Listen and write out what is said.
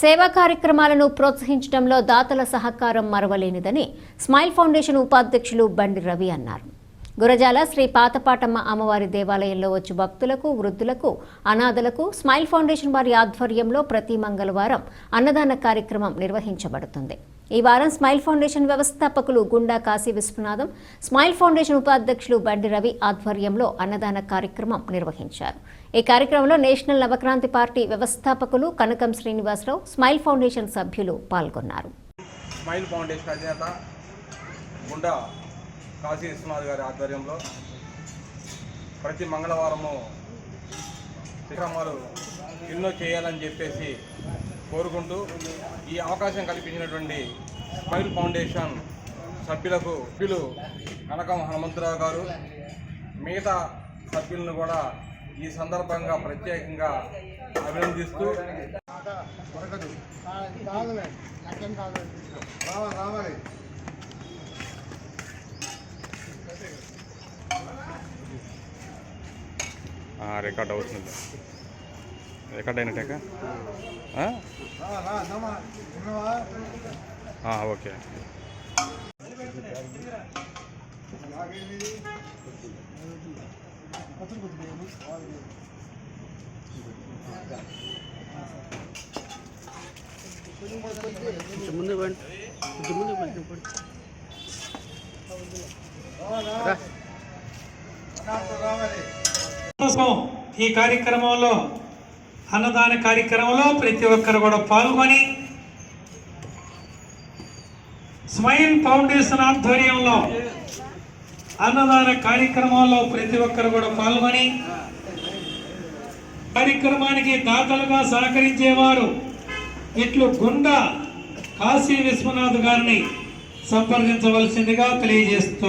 సేవా కార్యక్రమాలను ప్రోత్సహించడంలో దాతల సహకారం మరవలేనిదని స్మైల్ ఫౌండేషన్ ఉపాధ్యక్షులు బండి రవి అన్నారు. గురజాల శ్రీ పాతపాటమ్మ అమ్మవారి దేవాలయంలో వచ్చి భక్తులకు వృద్ధులకు అనాథలకు స్మైల్ ఫౌండేషన్ వారి ఆధ్వర్యంలో ప్రతి మంగళవారం అన్నదాన కార్యక్రమం నిర్వహించబడుతుంది. ఈ వారం స్మైల్ ఫౌండేషన్ వ్యవస్థాపకులు గుండా కాశీ విశ్వనాథం స్మైల్ ఫౌండేషన్ ఉపాధ్యక్షులు బండి రవి ఆధ్వర్యంలో అన్నదాన కార్యక్రమం నిర్వహించారు. ఈ కార్యక్రమంలో నేషనల్ నవక్రాంతి పార్టీ వ్యవస్థాపకులు కనకం శ్రీనివాసరావు స్మైల్ ఫౌండేషన్ సభ్యులు పాల్గొన్నారు. స్మైల్ ఫౌండేషన్ అధినేత గుండా కాశీ విశ్వనాథ్ గారి ఆధ్వర్యంలో ప్రతి మంగళవారము కార్యక్రమాలు ఎన్నో చేయాలని చెప్పేసి కోరుకుంటూ ఈ అవకాశం కల్పించినటువంటి స్మైల్ ఫౌండేషన్ సభ్యులకు సభ్యులు కనకం హనుమంతరావు గారు మిగతా సభ్యులను కూడా ఈ సందర్భంగా ప్రత్యేకంగా అభినందిస్తూ రికార్డ్ అవుతుంది. రికార్డ్ అయినట్టాక ఓకే కొంచెం ముందు పండి కొంచెం ముందు పండి ఈ కార్యక్రమంలో అన్నదాన కార్యక్రమంలో ప్రతి ఒక్కరు కూడా పాల్గొని స్మైల్ ఫౌండేషన్ ఆధ్వర్యంలో అన్నదాన కార్యక్రమంలో ప్రతి ఒక్కరు కూడా పాల్గొని కార్యక్రమానికి దాతలుగా సహకరించేవారు ఇట్లు గుండా కాశీ విశ్వనాథ్ గారిని సంప్రదించవలసిందిగా తెలియజేస్తూ